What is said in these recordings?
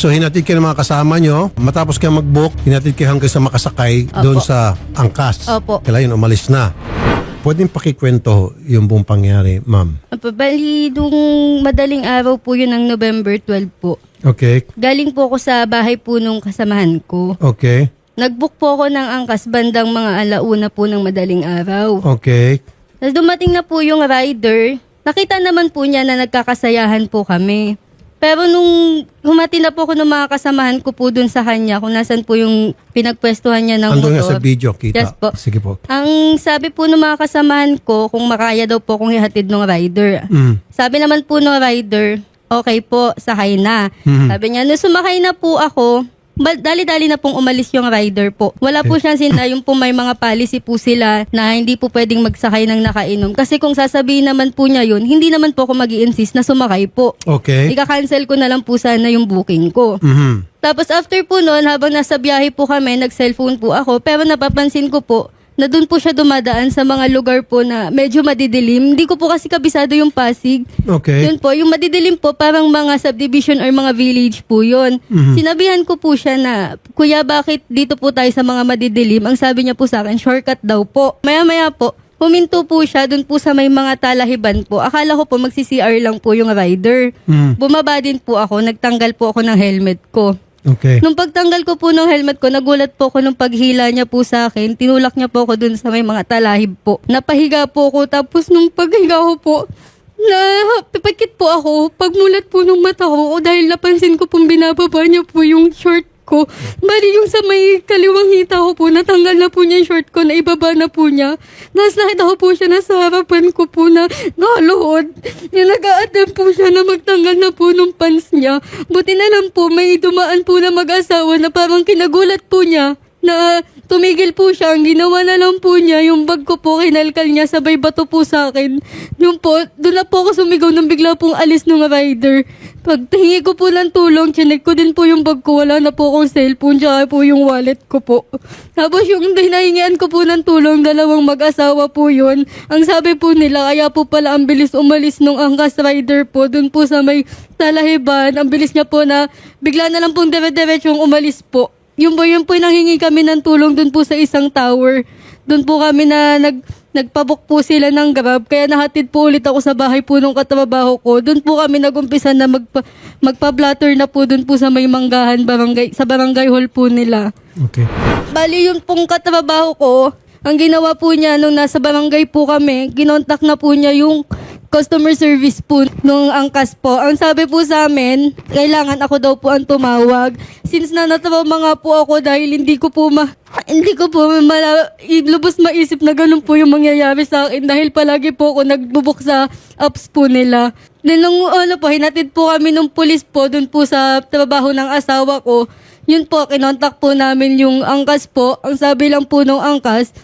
So hinatid kayo ng mga kasama nyo. Matapos kayo mag-book, hinatid kayo hanggang sa makasakay Opo. doon sa angkas. Opo. Kailan yun, umalis na. Pwedeng pakikwento yung buong pangyari, ma'am. Opo, bali, nung madaling araw po yun ng November 12 po. Okay? Galing po ako sa bahay po nung kasamahan ko. Okay? Nag-book po ako ng angkas bandang mga alauna po ng madaling araw. Okay? Tapos dumating na po yung rider. Nakita naman po niya na nagkakasayahan po kami. Pero nung humati na po ako ng mga kasamahan ko po dun sa kanya, kung nasan po yung pinagpwestuhan niya ng Andun nga motor. sa video, kita. Yes po. Sige po. Ang sabi po ng mga kasamahan ko, kung makaya daw po kung ihatid ng rider. Mm. Sabi naman po ng rider, okay po, sakay na. Mhm. Sabi niya, nung sumakay na po ako, dali-dali na pong umalis yung rider po. Wala po siyang sina, yung po may mga policy po sila na hindi po pwedeng magsakay ng nakainom. Kasi kung sasabihin naman po niya yun, hindi naman po ako mag insist na sumakay po. Okay? Ika-cancel ko na lang po sana yung booking ko. Mhm. Tapos after po noon, habang nasa biyahe po kami, nag-cellphone po ako. Pero napapansin ko po, na doon po siya dumadaan sa mga lugar po na medyo madidilim. Hindi ko po kasi kabisado yung Pasig. Okay? Yun po, yung madidilim po, parang mga subdivision or mga village po yun. Mhm. Sinabihan ko po siya na, Kuya, bakit dito po tayo sa mga madidilim? Ang sabi niya po sa akin, shortcut daw po. Maya-maya po, huminto po siya dun po sa may mga talahiban po. Akala ko po magsi-CR lang po yung rider. Mhm. Bumaba din po ako, nagtanggal po ako ng helmet ko. Okay. Nung pagtanggal ko po ng helmet ko, nagulat po ako nung paghila niya po sa akin. Tinulak niya po ako dun sa may mga talahib po. Napahiga po ako. Tapos nung paghiga ko po, na pipikit po ako. Pagmulat po ng mata ko, dahil napansin ko pong binababa niya po yung short ko. Bali yung sa may kaliwang hita ko po, natanggal na po niya yung short ko, na ibaba na po niya. Nas nakita ko po siya na sa harapan ko po na nakaluhod. Yung nag-a-attempt po siya na magtanggal na po nung pants niya. Buti na lang po, may dumaan po na mag-asawa na parang kinagulat po niya na tumigil po siya. Ang ginawa na lang po niya, yung bag ko po, kinalkal niya, sabay bato po sa akin. Yung po, doon na po ako sumigaw nang bigla pong alis ng rider. Pag hingi ko po ng tulong, chinek ko din po yung bag ko, wala na po akong cellphone, tsaka po yung wallet ko po. Tapos yung hinahingian ko po ng tulong, dalawang mag-asawa po yun. Ang sabi po nila, kaya po pala ang bilis umalis nung angkas rider po, dun po sa may talahiban, ang bilis niya po na bigla na lang pong dire-diretsyong umalis po. Yung po, yun po nanghingi kami ng tulong dun po sa isang tower. Dun po kami na nag, nagpabook po sila ng grab. Kaya nahatid po ulit ako sa bahay po nung katrabaho ko. Dun po kami nagumpisa na magpa, magpa-blatter na po dun po sa may manggahan barangay, sa barangay hall po nila. Okay. Bali yung pong katrabaho ko, ang ginawa po niya nung nasa barangay po kami, ginontak na po niya yung customer service po nung angkas po. Ang sabi po sa amin, kailangan ako daw po ang tumawag. Since na natawa nga po ako dahil hindi ko po ma hindi ko po mala, lubos maisip na ganun po yung mangyayari sa akin dahil palagi po ako nagbubuk sa apps po nila. Then nung ano po, hinatid po kami ng pulis po dun po sa trabaho ng asawa ko. Yun po, kinontak po namin yung angkas po. Ang sabi lang po nung angkas,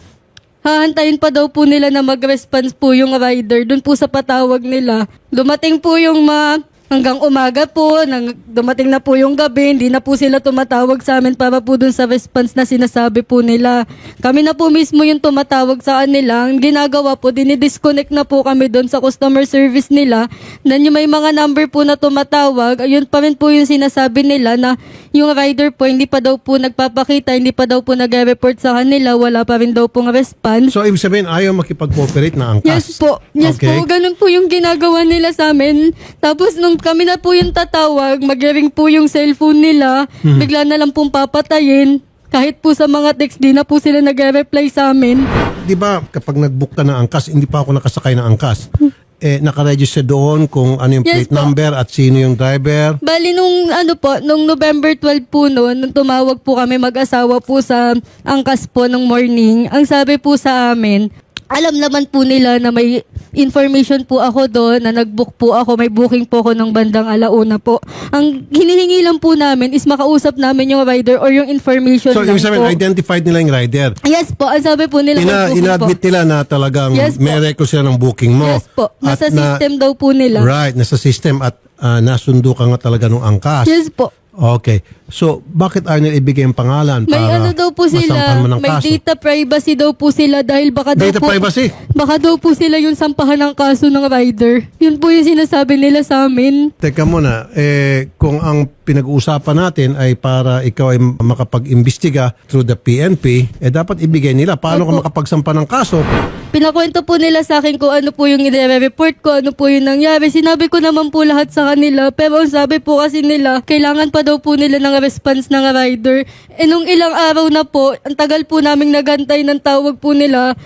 hahantayin pa daw po nila na mag-response po yung rider dun po sa patawag nila. Dumating po yung mga hanggang umaga po, nang dumating na po yung gabi, hindi na po sila tumatawag sa amin para po dun sa response na sinasabi po nila. Kami na po mismo yung tumatawag sa kanila. Ang ginagawa po, dinidisconnect na po kami dun sa customer service nila. Then yung may mga number po na tumatawag, ayun pa rin po yung sinasabi nila na yung rider po hindi pa daw po nagpapakita, hindi pa daw po nag-report sa kanila, wala pa rin daw pong response. So, ibig sabihin, ayaw makipag-cooperate na angkas. Yes po. Yes Okay. po. Ganun po yung ginagawa nila sa amin. Tapos nung kami na po yung tatawag, mag-ring po yung cellphone nila. Hmm. Bigla na lang pong papatayin. Kahit po sa mga text, di na po sila nag-reply sa amin. Di ba, kapag nag-book ka ng angkas, hindi pa ako nakasakay ng angkas. Eh, nakaregister doon kung ano yung Yes plate po. number at sino yung driver. Bali nung ano po, nung November 12 po noon, nung tumawag po kami mag-asawa po sa angkas po nung morning, ang sabi po sa amin, alam naman po nila na may information po ako doon, na nag-book po ako, may booking po ako ng bandang alauna po. Ang hinihingi lang po namin is makausap namin yung rider or yung information So, lang ibig sabihin, po. identified nila yung rider. Yes po, ang sabi po nila Ina, may booking ina-admit po. nila na talagang Yes po. may record sila ng booking mo. Yes po, nasa At na- system daw po nila. Right, nasa system at ah, nasundo ka nga talaga ng angkas. Yes po. Okay. So, bakit ayaw nila ibigay ang pangalan May para ano daw po sila, mo ng may kaso? data privacy daw po sila dahil baka daw Data po, privacy? baka daw po sila yung sampahan ng kaso ng rider. Yun po yung sinasabi nila sa amin. Teka muna, eh, kung ang pinag-uusapan natin ay para ikaw ay makapag-imbestiga through the PNP, eh dapat ibigay nila. Paano ka Opo. makapagsampa ng kaso? Pinakwento po nila sa akin kung ano po yung i-report ko, ano po yung nangyari. Sinabi ko naman po lahat sa kanila. Pero ang sabi po kasi nila, kailangan pa daw po nila ng response ng rider. E nung ilang araw na po, ang tagal po naming nagantay ng tawag po nila.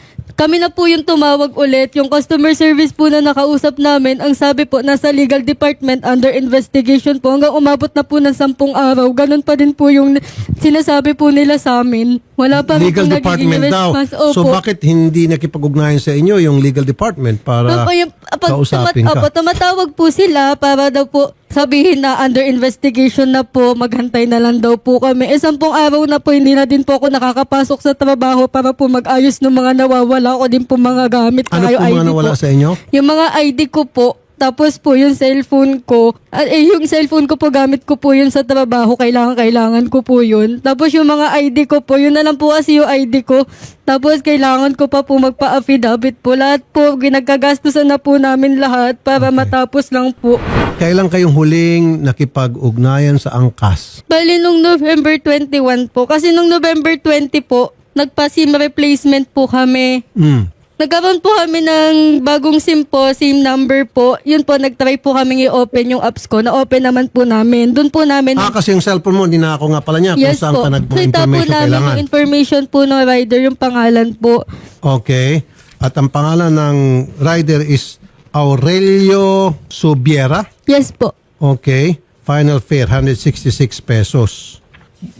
Kami na po yung tumawag ulit. Yung customer service po na nakausap namin, ang sabi po, nasa legal department under investigation po. Hanggang umabot na po ng sampung araw. Ganun pa din po yung sinasabi po nila sa amin. Wala pa legal po nagiging department daw. response. So Opo. bakit hindi nakipag-ugnayan sa inyo yung legal department para Opo, yung, pag, kausapin tumat, ka? opo, tumatawag po sila para daw po sabihin na under investigation na po, maghantay na lang daw po kami. E sampung araw na po, hindi na din po ako nakakapasok sa trabaho para po mag-ayos ng mga nawawala ko din po mga gamit. Ano po mga nawala po. sa inyo? Yung mga ID ko po, tapos po yung cellphone ko, at eh, yung cellphone ko po gamit ko po yun sa trabaho, kailangan kailangan ko po yun. Tapos yung mga ID ko po, yun na lang po kasi yung ID ko. Tapos kailangan ko pa po magpa-affidavit po. Lahat po, ginagkagastusan na po namin lahat para matapos lang po. Kailan kayong huling nakipag-ugnayan sa angkas? Bali nung November 21 po, kasi nung November 20 po, nagpa-SIM replacement po kami. Hmm. Nagkaroon po kami ng bagong SIM po, SIM number po. Yun po, nagtry po kami i-open yung apps ko. Na-open naman po namin. Doon po namin... Ah, kasi yung cellphone mo, hindi na ako nga pala niya yes kung saan po. ka Kita po nag-information namin kailangan. yung information po ng rider, yung pangalan po. Okay. At ang pangalan ng rider is Aurelio Subiera. Yes po. Okay. Final fare, 166 pesos.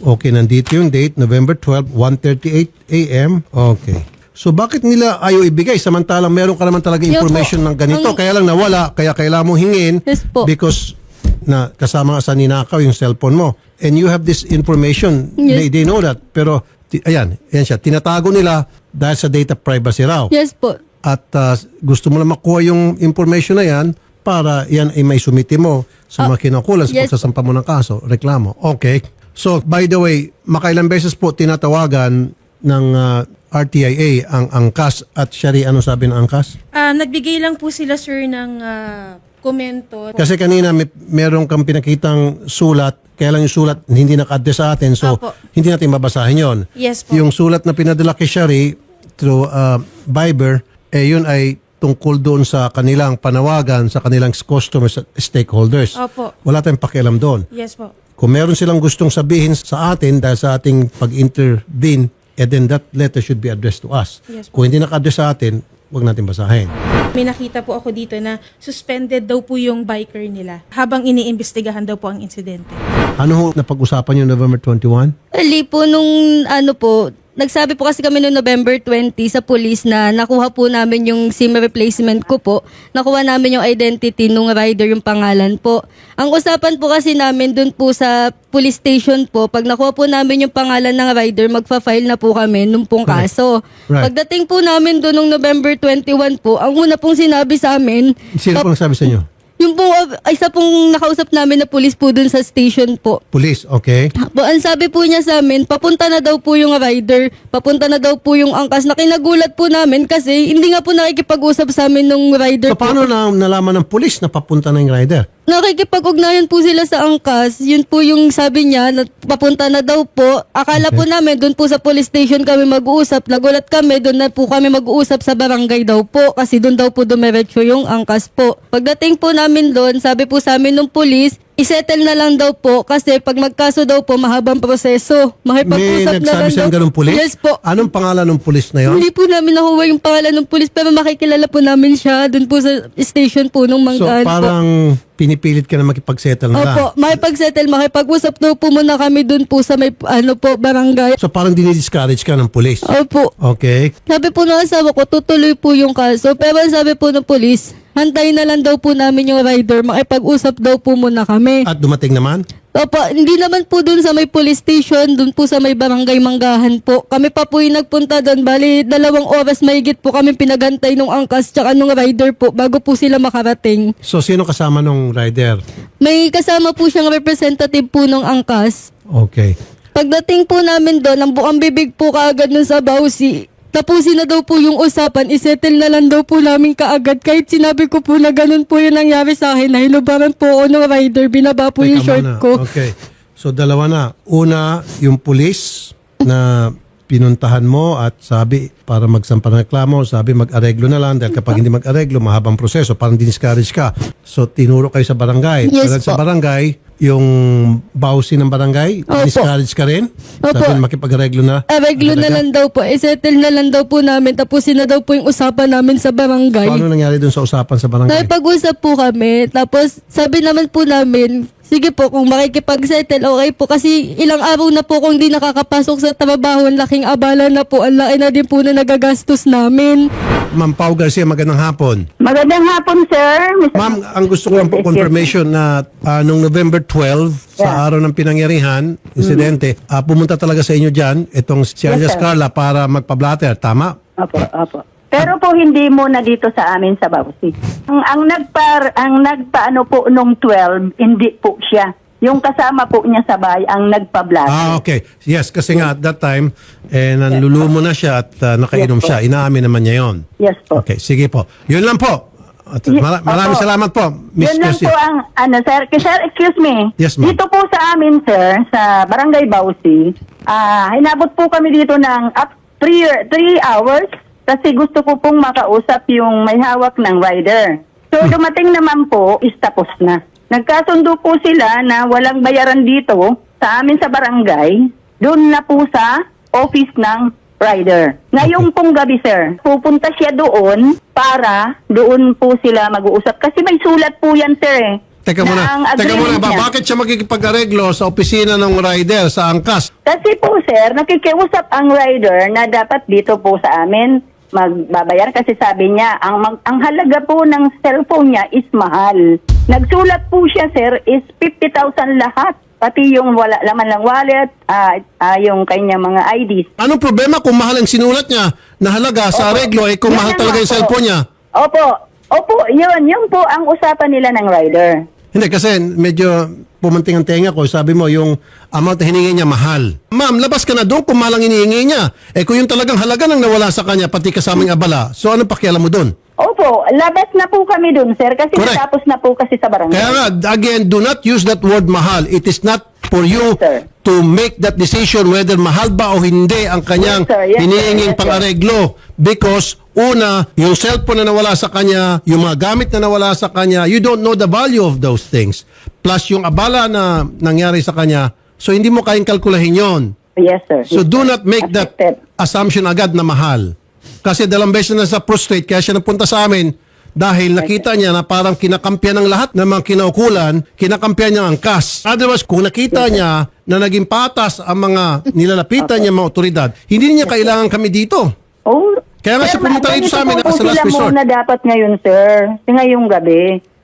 Okay, nandito yung date, November 12, 1.38 a.m. Okay. So bakit nila ayaw ibigay samantalang meron ka naman talaga Yun po. information ng ganito Ang- kaya lang nawala kaya kailangan mo hingin Yes po. because na kasama nga sa ninakaw yung cellphone mo and you have this information Yes. they, they know that pero ti- ayan yan siya tinatago nila dahil sa data privacy raw Yes po. at uh, gusto mo lang makuha yung information na yan para yan ay may sumiti mo sa mga kinangkulan sa Ah, yes pagsasampa mo ng kaso, reklamo. Okay. So, by the way, makailang beses po tinatawagan ng uh, RTIA ang angkas at Shari, ano sabi ng angkas? Ah, nagbigay lang po sila sir ng ah, komento. Kasi kanina may, meron kang pinakitang sulat, kaya lang yung sulat hindi naka-address sa atin, so Apo. hindi natin mabasahin yon. Yes po. Yung sulat na pinadala kay Shari through uh, Viber, eh yun ay tungkol doon sa kanilang panawagan sa kanilang customers at stakeholders. Opo. Wala tayong pakialam doon. Yes po. Kung meron silang gustong sabihin sa atin dahil sa ating pag-intervene, eh then that letter should be addressed to us. Yes po. Kung hindi naka-address sa atin, huwag natin basahin. May nakita po ako dito na suspended daw po yung biker nila habang iniimbestigahan daw po ang insidente. Ano ho napag-usapan yung November 21? Ali po nung ano po, nagsabi po kasi kami noong November 20 sa police na nakuha po namin yung SIM replacement ko po. Nakuha namin yung identity nung rider, yung pangalan po. Ang usapan po kasi namin dun po sa police station po, pag nakuha po namin yung pangalan ng rider, magfa-file na po kami nung pong kaso. Right. Pagdating po namin doon nung November 21 po, ang una pong sinabi sa amin, Sino pap- po nagsabi sa inyo? Yung pong, uh, isa pong nakausap namin na police po dun sa station po. Police, okay. Po, ang sabi po niya sa amin, papunta na daw po yung rider, papunta na daw po yung angkas. Na kinagulat po namin kasi hindi nga po nakikipag-usap sa amin nung rider So paano na nalaman ng police na papunta na yung rider? Nakikipag-ugnayan po sila sa angkas. Yun po yung sabi niya, na papunta na daw po. Akala po namin, doon po sa police station kami mag-uusap. Nagulat kami, doon na po kami mag-uusap sa barangay daw po. Kasi doon daw po dumiretso yung angkas po. Pagdating po namin doon, sabi po sa amin ng police, isettle na lang daw po kasi pag magkaso daw po, mahabang proseso. May Makipag-usap na nagsabi lang siyang daw. ganun police? Yes po. Anong pangalan ng police na yon? Hindi po namin nakuha yung pangalan ng police pero makikilala po namin siya doon po sa station po nung So manggaan po. parang pinipilit ka na makipagsettle na. Opo, makipag-settle, makipag-usap daw po muna kami dun po sa may, ano po, barangay. So parang dinidiscourage ka ng police. Opo. Okay. Sabi po ng asawa ko, tutuloy po yung kaso. Pero sabi po ng polis, hantayin na lang daw po namin yung rider, makipag-usap daw po muna kami. At dumating naman? Opo, hindi naman po dun sa may police station, dun po sa may barangay Manggahan po. Kami pa po yung nagpunta dun. Bali, dalawang oras mahigit po kami pinagantay nung angkas tsaka nung rider po bago po sila makarating. So, sino kasama nung rider? May kasama po siyang representative po ng angkas. Okay. Pagdating po namin doon, ang bukang bibig po kaagad nun sa Bausi. Tapusin na daw po yung usapan, isettle na lang daw po namin kaagad. Kahit sinabi ko po na ganun po yung nangyari sa akin, na hinubaran po ako ng rider, binaba po yung Teka short muna. ko. Okay. So, dalawa na. Una, yung pulis na pinuntahan mo at sabi para magsampa ng reklamo, sabi mag-areglo na lang dahil kapag hindi mag-areglo, mahabang proseso, parang diniscourage ka. So, tinuro kayo sa barangay. Yes Pero sa po. barangay, yung bawsi ng barangay, Opo. discourage ka rin? Opo. Sabi makipag-areglo na? Areglo na lang daw po, isettle na lang daw po namin, tapusin na daw po yung usapan namin sa barangay. So, ano nangyari dun sa usapan sa barangay? Nakipag-usap po kami. Tapos sabi naman po namin, sige po kung makikipag-settle, okay po. Kasi ilang araw na po kung di nakakapasok sa trabaho, ang laking abala na po. Ang laki na din po na nagagastos namin. Ma'am Pau Garcia, magandang hapon. Magandang hapon, sir. Mr. Ma'am, ang gusto ko lang po Yes, yes, confirmation na ah, nung November 12, sa araw ng pinangyarihan, insidente, ah, pumunta talaga sa inyo dyan, itong si Yes, Alias sir. Carla para magpa-blatter. Tama? Opo, opo. Pero po hindi muna dito sa amin sa Bausi. Ang, ang nagpar ang nagpaano po nung 12, hindi po siya. Yung kasama po niya sa bahay ang nagpa-blatter. Ah, okay. Yes, kasi nga at that time, eh, nanlulumo na siya at ah, nakainom Yes, po. siya. Inaamin naman niya yon. Yes po. Okay, sige po. Yun lang po. At mara- maraming opo. salamat po, Miss Yun lang Garcia. po ang, ano, sir, K- sir, excuse me. Yes, ma'am. Dito po sa amin, sir, sa Barangay Bausi, ah, hinabot po kami dito ng up three, three hours kasi gusto ko pong makausap yung may hawak ng rider. So, Hmm. dumating naman po, is tapos na. Nagkasundo po sila na walang bayaran dito sa amin sa barangay, doon na po sa office ng rider. Ngayong pong gabi, sir, pupunta siya doon para doon po sila mag-uusap. Kasi may sulat po yan, sir, eh. Teka na muna, ang teka muna, ba, niya. bakit siya makikipag-areglo sa opisina ng rider sa Angkas? Kasi po, sir, nakikiusap ang rider na dapat dito po sa amin magbabayar kasi sabi niya, ang, mag- ang halaga po ng cellphone niya is mahal. Nagsulat po siya, sir, is 50,000 lahat. Pati yung wala, laman ng wallet, ah, ah, yung kanya mga IDs. Anong problema kung mahal ang sinulat niya na halaga sa Opo. areglo eh kung mahal talaga nga yung po. cellphone niya? Opo. Opo, yun. Yun po ang usapan nila ng rider. Hindi kasi medyo pumunting ang tenga ko. Sabi mo yung amount na hiningi niya mahal. Ma'am, labas ka na doon kung mahal ang hinihingi niya. Eh kung yung talagang halaga nang nawala sa kanya pati kasamang abala. So anong pakialam mo doon? Opo, labas na po kami dun, sir, kasi Correct. natapos na po kasi sa barangay. Kaya nga, again, do not use that word mahal. It is not for you Yes, sir. To make that decision whether mahal ba o hindi ang kanyang Yes, sir. Yes, sir. hinihinging Yes, pang-areglo. Because, una, yung cellphone na nawala sa kanya, yung mga gamit na nawala sa kanya, you don't know the value of those things. Plus, yung abala na nangyari sa kanya, so hindi mo kayang kalkulahin yon. Yes, sir. So Yes, do sir. not make that Accepted. assumption agad na mahal. Kasi dalawang beses na sa prostrate, kaya siya napunta sa amin dahil nakita niya na parang kinakampiyan ng lahat ng mga kinaukulan, kinakampiyan niya ang kas. Otherwise, kung nakita niya na naging patas ang mga nilalapitan niya mga otoridad, hindi niya kailangan kami dito. Oh, Kaya nga siya pumunta rito sa amin ganito po as a last resort. muna dapat ngayon, sir. Ngayong gabi.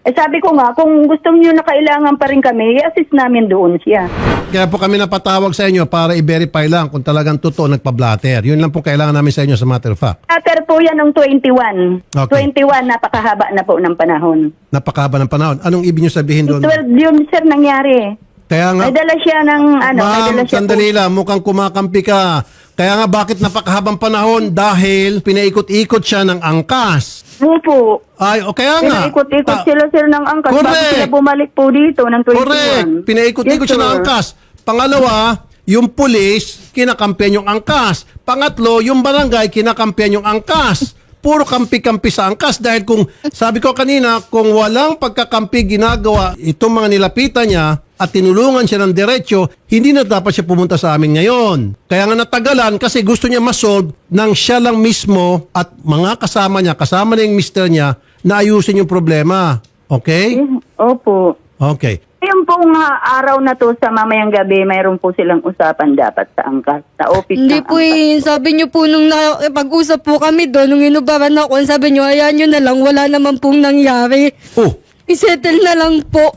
Eh sabi ko nga, kung gusto niyo na kailangan pa rin kami, i-assist namin doon siya. Kaya po kami napatawag sa inyo para i-verify lang kung talagang totoo nagpa-blatter. Yun lang po kailangan namin sa inyo sa matter of fact. After po yan ng 21. Okay. 21, napakahaba na po ng panahon. Napakaba ng panahon. Anong ibig niyo sabihin doon? 12 yun, sir, nangyari. Kaya nga, May dala siya ng, ano, may dala Ma'am, siya sandali lang. Mukhang kumakampi ka. Kaya nga bakit napakahabang panahon? Dahil pinaikot-ikot siya ng angkas. po. Opo. Ay, o kaya nga. Pinaikot-ikot Ta- sila, sir, ng angkas. Correct. sila bumalik po dito ng 21. Correct. Pinaikot-ikot Yes, siya ng angkas. Pangalawa, yung pulis, kinakampiyan yung angkas. Pangatlo, yung barangay, kinakampiyan yung angkas. Puro kampi-kampi sa angkas dahil kung, sabi ko kanina, kung walang pagkakampi ginagawa itong mga nilapitan niya at tinulungan siya ng diretsyo, hindi na dapat siya pumunta sa amin ngayon. Kaya nga natagalan kasi gusto niya masolve nang siya lang mismo at mga kasama niya, kasama na yung mister niya, na ayusin yung problema. Okay? Opo. Okay. Yung pong ah, araw na to sa mamayang gabi, mayroon po silang usapan dapat sa angkas, sa office Hindi ng po angkas. eh, sabi niyo po nung nakipag-usap po kami doon, nung inubaran ako, sabi niyo, ayan niyo na lang, wala naman pong nangyari. Oh, Isettle na lang po.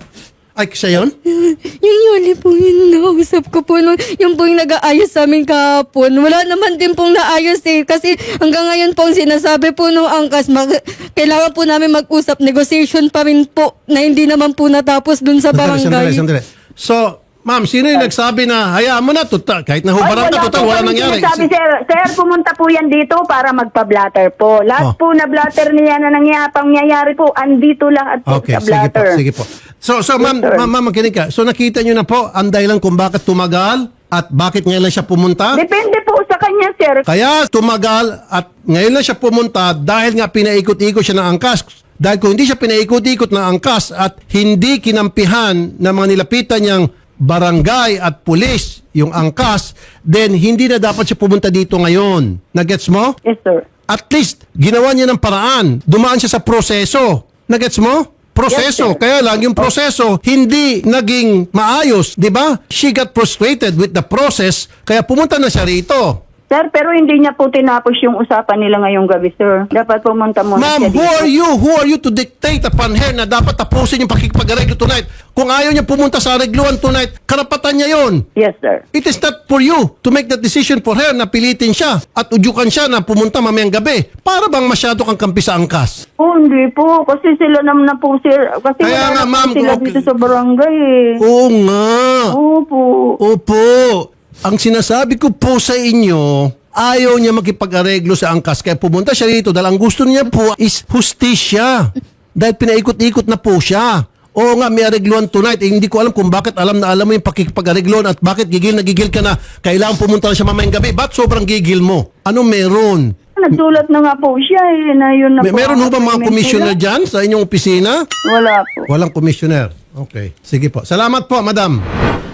Ay, siya yun? Yung Yoli po yung nausap ko po. Nung, yung po yung nag-aayos sa amin kahapon. Wala naman din pong naayos eh. Kasi hanggang ngayon po ang sinasabi po nung angkas, mag, kailangan po namin mag-usap. Negotiation pa rin po na hindi naman po natapos dun sa Sandali, sandali, barangay. sandali. So, ma'am, sino yung nagsabi na, hayaan mo na, tuta, kahit nahubaran Ay, ka, tuta, po wala kami nangyari. sinasabi, sir, sir, pumunta po yan dito para magpa-blatter po. Lahat Oh. po na blatter niya na nangyayari, pangyayari po, andito lahat po Okay, sa sige po, blatter. sige po. So, so ma'am, sir. ma'am, ma'am, makinig ka. So, nakita nyo na po ang dahilan kung bakit tumagal at bakit ngayon lang siya pumunta? Depende po sa kanya, sir. Kaya tumagal at ngayon lang siya pumunta dahil nga pinaikot-ikot siya ng angkas. Dahil kung hindi siya pinaikot-ikot ng angkas at hindi kinampihan ng mga nilapitan niyang barangay at pulis yung angkas, then hindi na dapat siya pumunta dito ngayon. Nagets mo? Yes, sir. At least, ginawa niya ng paraan. Dumaan siya sa proseso. Nagets mo? Proseso. Yes, sir. Kaya lang, yung proseso, hindi naging maayos. di ba? She got frustrated with the process, kaya pumunta na siya rito. Sir, pero hindi niya po tinapos yung usapan nila ngayong gabi, sir. Dapat pumunta muna Ma'am, siya who dito. are you? Who are you to dictate upon her na dapat tapusin yung pakikipag-areglo tonight? Kung ayaw niya pumunta sa aregluan tonight, karapatan niya yon. Yes, sir. It is not for you to make that decision for her na pilitin siya at udyukan siya na pumunta mamayang gabi. Para bang masyado kang kampi sa angkas? Oh, hindi po. Kasi sila naman na po, sir. Kasi Kaya nga, wala na po ma'am, sila okay. dito sa barangay, eh. Oo nga. Opo. Opo. Ang sinasabi ko po sa inyo, ayaw niya makipag-areglo sa angkas kaya pumunta siya rito dahil ang gusto niya po is hustisya. Dahil pinaikot-ikot na po siya. Oo nga, may aregluan tonight. Eh, hindi ko alam kung bakit alam na alam mo yung pakikipag-aregluan at bakit gigil na gigil ka na kailangan pumunta na siya mamayang gabi. Ba't sobrang gigil mo? Ano meron? Nagsulat na nga po siya, eh, na yun na May, po meron ho ang ba mga commissioner dyan sa inyong opisina? Wala po. Walang commissioner. Okay. Sige po. Salamat po, madam.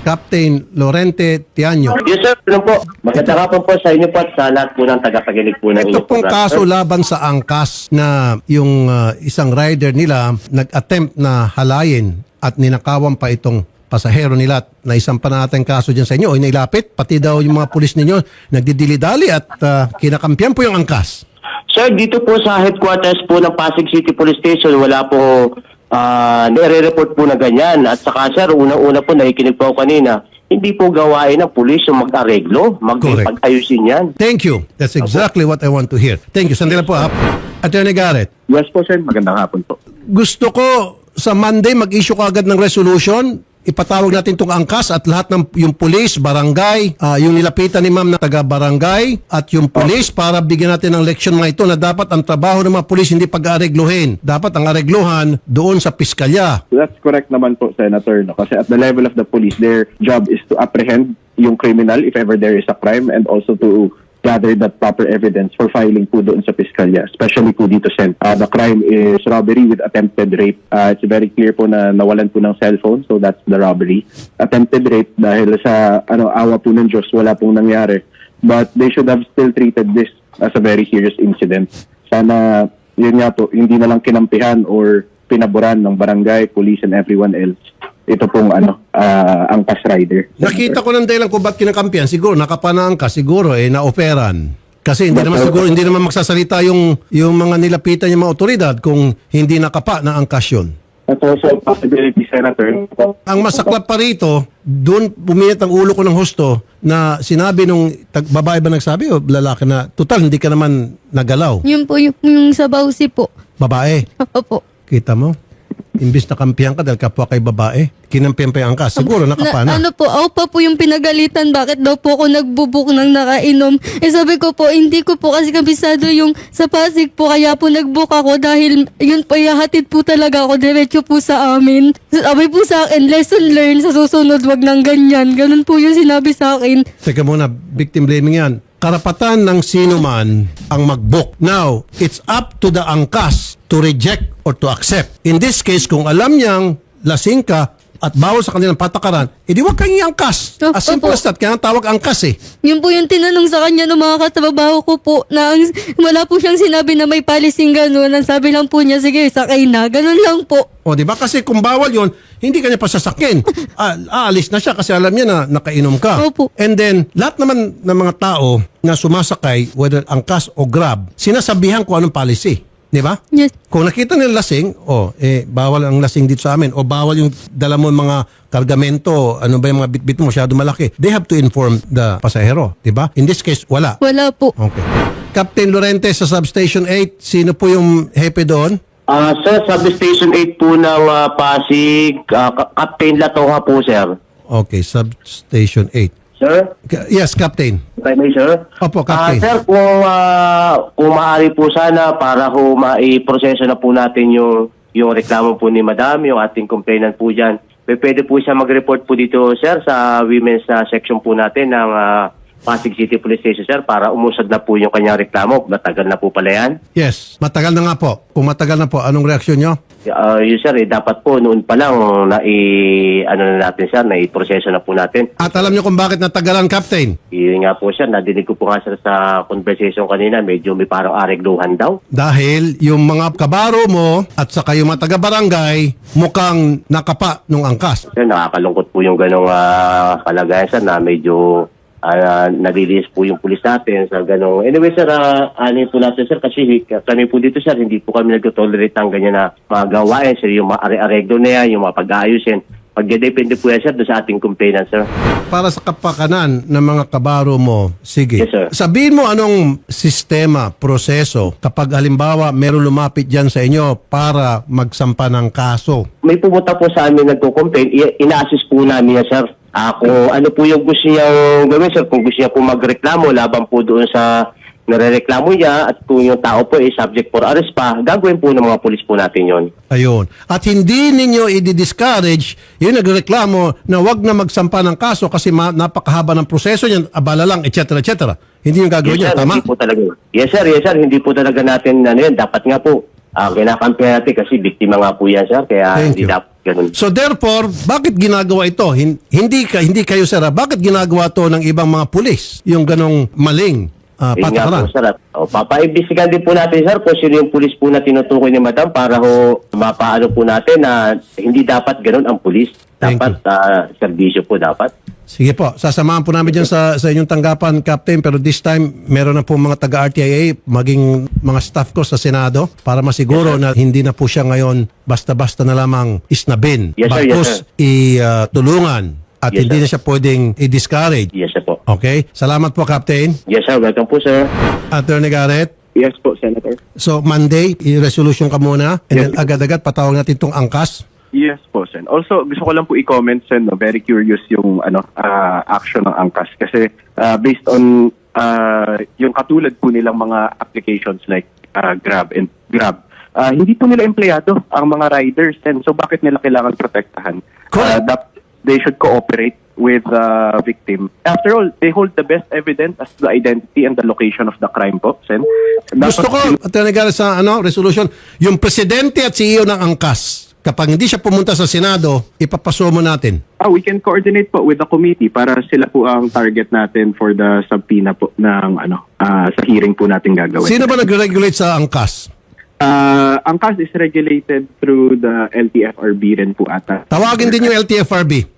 Captain Lorente Tianyo. Yes sir, ano po. Maganda ka po po sa inyo po at sa lahat po ng tagapagilig po ng Ito inyong pong program, kaso sir. laban sa angkas na yung uh, isang rider nila nag-attempt na halayin at ninakawan pa itong pasahero nila at naisang pa natin kaso dyan sa inyo o inilapit pati daw yung mga pulis ninyo nagdidili-dali at uh, kinakampiyan po yung angkas. Sir, dito po sa headquarters po ng Pasig City Police Station, wala po ah nire-report po na ganyan. At saka sir, unang-una po, nakikinig po kanina, hindi po gawain ng pulis yung mag-areglo, mag-ayusin yan. Thank you. That's exactly what I want to hear. Thank you. Sandali po ha. Attorney Garrett, Yes po sir, magandang hapon po. gusto ko sa Monday mag-issue ka agad ng resolution. Ipatawag natin itong angkas at lahat ng yung pulis, barangay, ah, yung nilapitan ni ma'am na taga-barangay at yung pulis para bigyan natin ng leksyon mga ito na dapat ang trabaho ng mga pulis hindi pag-aregluhin. Dapat ang aregluhan doon sa piskalya. That's correct naman po, Senator. No? Kasi at the level of the police, their job is to apprehend yung criminal if ever there is a crime and also to gather that proper evidence for filing po doon sa piskalya. Especially po dito, Sen. Uh, the crime is robbery with attempted rape. Uh, it's very clear po na nawalan po ng cellphone, so that's the robbery. Attempted rape dahil sa ano awa po ng Diyos, wala pong nangyari. But they should have still treated this as a very serious incident. Sana, yun nga po, hindi na lang kinampihan or pinaboran ng barangay, police, and everyone else. Ito pong ano, ah, ang pass rider. Nakita ko ng dahilan kung ba't kinakampiyan. Siguro nakapanaan ka, siguro eh naoperan. Kasi hindi naman siguro hindi naman magsasalita yung yung mga nilapitan yung mga otoridad kung hindi nakapa na angkas yun. That's also a possibility, Senator. Ang masaklap pa rito, doon bumiit ang ulo ko ng husto na sinabi nung tag- babae ba nagsabi o lalaki na, total, hindi ka naman nagalaw. Yun po yung, yung sa Bausi po. Babae, Opo. kita mo? Imbis na kampihan ka dahil kapwa kay babae, kinampihan angkas. Siguro nakapana. Na, ano po, ako pa po yung pinagalitan. Bakit daw po ako nagbubuk ng nakainom? Eh sabi ko po, hindi ko po kasi kabisado yung sa Pasig po. Kaya po nagbook ako dahil yun po, ihahatid po talaga ako diretso po sa amin. Sabi po sa akin, lesson learned sa susunod, wag nang ganyan. Ganun po yung sinabi sa akin. Teka muna, victim blaming yan. Karapatan ng sino man ang mag-book. Now, it's up to the angkas to reject or to accept. In this case, kung alam niyang lasing ka at bawal sa kanilang patakaran, edi wag kang iangkas. As simple opo. as that. Kaya ang tawag angkas eh. Yun po yung tinanong sa kanya ng mga katrabaho ko po na ang, wala po siyang sinabi na may policing gano'n. Ang sabi lang po niya, sige, sakay na. Ganun lang po. O, di ba? Kasi kung bawal yon hindi kanya pasasakin. Ah, aalis na siya kasi alam niya na nakainom ka. Opo. And then, lahat naman ng mga tao na sumasakay, whether angkas o grab, sinasabihan kung anong policy. Di ba? Yes. Kung nakita nila lasing, oh, eh, bawal ang lasing dito sa amin. O bawal yung dala mo mga kargamento, ano ba yung mga bitbit mo, masyado malaki. They have to inform the pasahero. Di ba? In this case, wala. Wala po. Okay. Captain Lorente sa Substation 8, sino po yung hepe doon? Ah, sir, substation 8 po ng ah, Pasig, ah, Ka- Captain Latoha po, sir. Okay, Substation 8. Sir? Ka- Yes, Captain. Kay may sir? Opo, Captain. Ah, sir, kung, ah, kung maaari po sana para ho maiproseso na po natin yung, yung reklamo po ni Madam, yung ating complainant po dyan. P- Pwede po siya mag-report po dito, sir, sa women's ah, section po natin ng ah, Pasig City Police Station, sir, para umusad na po yung kanyang reklamo. Matagal na po pala yan. Yes, matagal na nga po. Kung matagal na po, anong reaksyon nyo? Uh, yun, sir, eh, dapat po noon pa lang na i, ano na natin, sir, na i-proseso na po natin. At alam nyo kung bakit natagalan, Captain? Yun nga po, sir, nadinig ko po nga, sir, sa conversation kanina, medyo may parang aregluhan daw. Dahil yung mga kabaro mo at saka yung mga taga-barangay mukhang nakapa nung angkas. Sir, nakakalungkot po yung ganong ah, kalagayan, sir, na medyo uh, nalilis po yung pulis natin sa ganong... Anyway, sir, uh, ano po natin, sir, kasi kami po dito, sir, hindi po kami nag-tolerate ng ganyan na mga gawain, sir, yung mga are-areglo na yan, yung mga pag-aayusin. Pagdedepende po yan, sir, doon sa ating complainant, sir. Para sa kapakanan ng mga kabaro mo, sige. Yes, sir. Sabihin mo anong sistema, proseso, kapag halimbawa meron lumapit dyan sa inyo para magsampa ng kaso. may pumunta po sa amin nagko-complain, i- ina-assist po namin yan, sir. Ah, kung ano po yung gusto niyang gawin, sir, kung gusto niya po magreklamo laban po doon sa narereklamo niya at kung yung tao po ay subject for arrest pa, gagawin po ng mga pulis po natin yon. Ayun. At hindi ninyo i-discourage yung nagreklamo na wag na magsampa ng kaso kasi ma- napakahaba ng proseso niyan, abala lang, etc. etc. Hindi yung gagawin Yes, niyo, sir, tama? hindi po talaga. Yes, sir, yes, sir, hindi po talaga natin, ano yan, dapat nga po, ah kinakampihan natin kasi biktima nga po yan, sir, kaya Thank hindi you. dapat ganun. So therefore, bakit ginagawa ito? Hin- hindi ka hindi kayo sir, ah, bakit ginagawa to ng ibang mga pulis? Yung ganong maling uh, Yun nga patakaran. po, sir. at, O, papaimbestigan din po natin, sir, kung sino yung pulis po na tinutukoy ni Madam para ho mapaano po natin na hindi dapat ganun ang pulis. Thank Dapat ah, serbisyo po dapat. Sige po, sasamahan po namin dyan sa, sa inyong tanggapan, Captain. Pero this time, meron na po mga taga-RTIA, maging mga staff ko sa Senado para masiguro na hindi na po siya ngayon basta-basta na lamang isnabin. Yes, sir. Yes, Bagkus sir. i-tulungan at Yes, hindi sir. na siya pwedeng i-discourage. Yes, sir po. Okay? Salamat po, Captain. Yes, sir. Welcome po, sir. Attorney Garrett. Yes po, Senator. So Monday, i-resolution ka muna and then agad-agad patawag natin itong angkas. Yes po, Sen. Also, gusto ko lang po i-comment, Sen, no? very curious yung ano ah, action ng angkas. Kasi ah, based on ah, yung katulad po nilang mga applications like ah, Grab and Grab, ah, hindi po nila empleyado ang mga riders. Sen. So bakit nila kailangan protektahan? Correct. Ah, dap- they should cooperate with the victim. After all, they hold the best evidence as the identity and the location of the crime po, Sen. Gusto ko, Attorney Garrett, sa ano, resolution, yung presidente at CEO ng angkas, kapag hindi siya pumunta sa Senado, ipapasumo natin. Ah, we can coordinate po with the committee para sila po ang target natin for the subpoena po ng ano ah, sa hearing po natin gagawin. Sino ba nag-regulate sa angkas? Ah, ang CAS is regulated through the LTFRB rin po ata. Tawagin din yung LTFRB.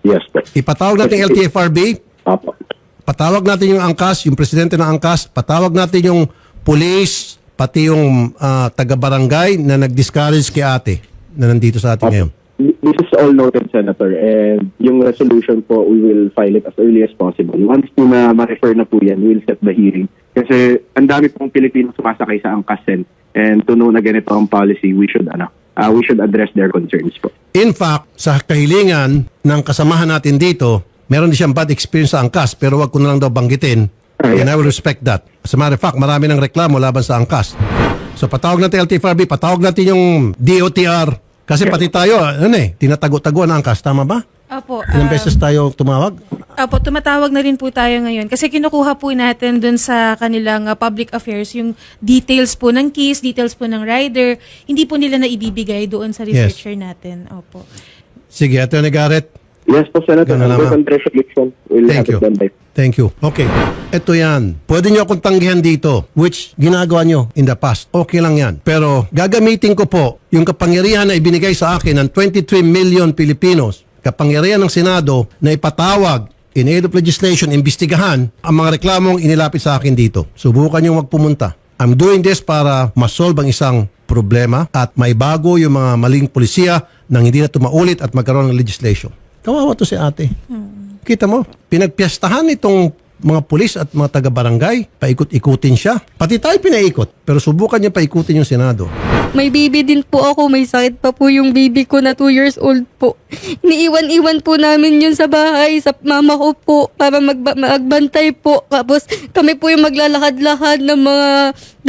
Yes po. Ipatawag natin yung LTFRB, Opo. patawag natin yung angkas, yung presidente ng angkas, patawag natin yung police, pati yung ah, taga-barangay na nag-discourage kay ate na nandito sa atin ngayon. This is all noted, Senator, and yung resolution po, we will file it as early as possible. Once po na ma-refer na po yan, we'll set the hearing. Kasi ang dami pong Pilipino sumasakay sa angkasen and to know na ganito ang policy, we should, ano, ah, we should address their concerns po. In fact, sa kahilingan ng kasamahan natin dito, meron din siyang bad experience sa angkas pero wag ko na lang daw banggitin. And I will respect that. As a matter of fact, marami ng reklamo laban sa angkas. So patawag natin LTFRB, patawag natin yung DOTR. Kasi pati tayo, ano eh, tinatago-tago ang angkas. Tama ba? Opo. Ilang ah, beses tayo tumawag? Opo, tumatawag na rin po tayo ngayon. Kasi kinukuha po natin dun sa kanilang ah, public affairs yung details po ng case, details po ng rider. Hindi po nila na ibibigay doon sa Yes. researcher natin. Opo. Sige, Attorney Garrett. Yes po, Senator. Ganun lamang. We'll Thank have you. it done by Thank you. Okay. Ito yan. Pwede nyo akong tanggihan dito, which ginagawa nyo in the past. Okay lang yan. Pero gagamitin ko po yung kapangyarihan na ibinigay sa akin ng 23 million Pilipinos, kapangyarihan ng Senado na ipatawag in aid of legislation, imbestigahan ang mga reklamong inilapit sa akin dito. Subukan nyo magpumunta. I'm doing this para masolve ang isang problema at maibago yung mga maling polisiya nang hindi na tumaulit at magkaroon ng legislation. Kawawa to si ate. Kita mo, pinagpiestahan itong mga pulis at mga taga-barangay, paikot-ikutin siya. Pati tayo pinaikot, pero subukan niya paikutin yung Senado. May baby din po ako. May sakit pa po yung baby ko na 2 years old po. Iniiwan-iwan po namin yun sa bahay, sa mama ko po, para magba- magbantay po. Tapos kami po yung maglalakad-lakad ng mga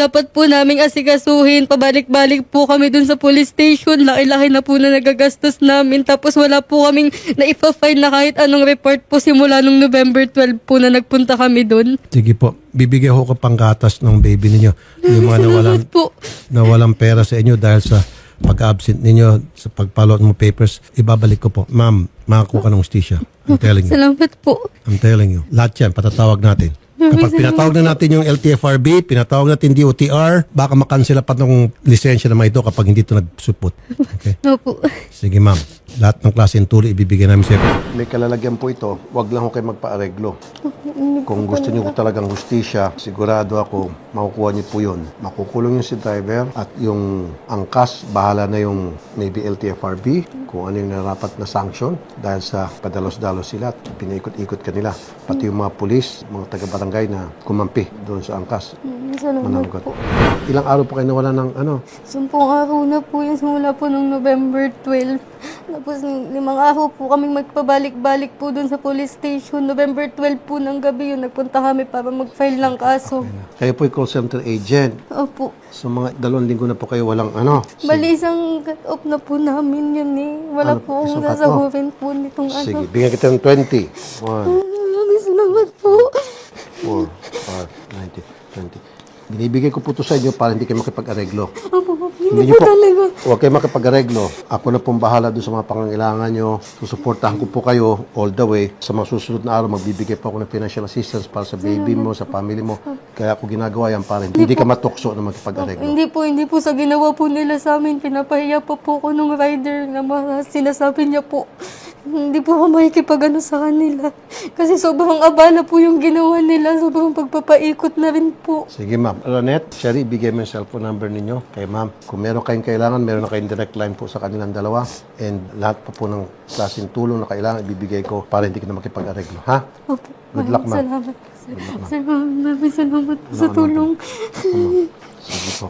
dapat po naming asikasuhin. Pabalik-balik po kami dun sa police station. Laki-laki na po na nagagastos namin. Tapos wala po kaming naipa-file na kahit anong report po simula nung November 12 po na nagpunta kami dun. Sige po, bibigyan ko pang gatas ng baby ninyo. Yung mga nawalan, po. nawalang pera sa inyo dahil sa pag-absent ninyo sa ng mga papers, ibabalik ko po. Ma'am, makakuha ka ng ustisya. I'm telling you. Salamat po. I'm telling you. Lahat yan, patatawag natin. Kapag pinatawag na natin yung LTFRB, pinatawag natin DOTR, baka makansela pa tong lisensya na ito kapag hindi ito nagsupot. Okay? No po. Sige ma'am, lahat ng klase ng tuloy ibibigay namin sa May kalalagyan po ito, wag lang ho kayo magpa-areglo. Kung gusto niyo talagang hustisya, sigurado ako makukuha niyo po yun. Makukulong yung si driver at yung angkas, bahala na yung maybe LTFRB kung ano yung narapat na sanction dahil sa padalos-dalos sila at pinaikot-ikot kanila. Pati yung mga pulis, mga taga-barangay na kumampi doon sa angkas. Salamat Mananggot. po. Ilang araw po kayo nawala ng ano? Sampung araw na po yun simula po nung November 12. Tapos limang araw po kaming magpabalik-balik po dun sa police station. November 12 po ng gabi yun. Nagpunta kami para mag-file ng kaso. Kayo po yung call center agent. Opo. So mga dalawang linggo na po kayo walang ano. Bali isang cut-off na po namin yun eh. Wala Ano, po akong isang cut-off? po nitong ano. Sige, bigyan kita ng 20. 1, Maraming salamat po. 4, 5, 90, 20. Binibigay ko po ito sa inyo para hindi kayo makipag-areglo. Opo, opo. Hindi Hindi niyo po talaga. Huwag kayo makipag-areglo. Ako na pong bahala doon sa mga pangangailangan nyo. Susuportahan ko po kayo all the way. Sa mga susunod na araw, magbibigay po ako ng financial assistance para sa baby mo, sa family mo. Kaya ako ginagawa yan para hindi ka matukso na makipag-areglo. Hindi po, hindi po sa ginawa po nila sa amin. Pinapahiya pa po ko nung rider na mga sinasabi niya po. Hindi po ako makikipag ano sa kanila. Kasi sobrang abala po yung ginawa nila. Sobrang pagpapaikot na rin po. Sige ma'am. Ronette, Sherry, bigay mo yung cellphone number ninyo kay ma'am. Kung meron kayong kailangan, meron na kayong direct line po sa kanilang dalawa. And lahat pa po ng klaseng tulong na kailangan, ibibigay ko para hindi ka na makipag-areglo. Ha? Opo. Good luck, ma'am. Salamat sir. Sir, maraming salamat po sa tulong. Sige po.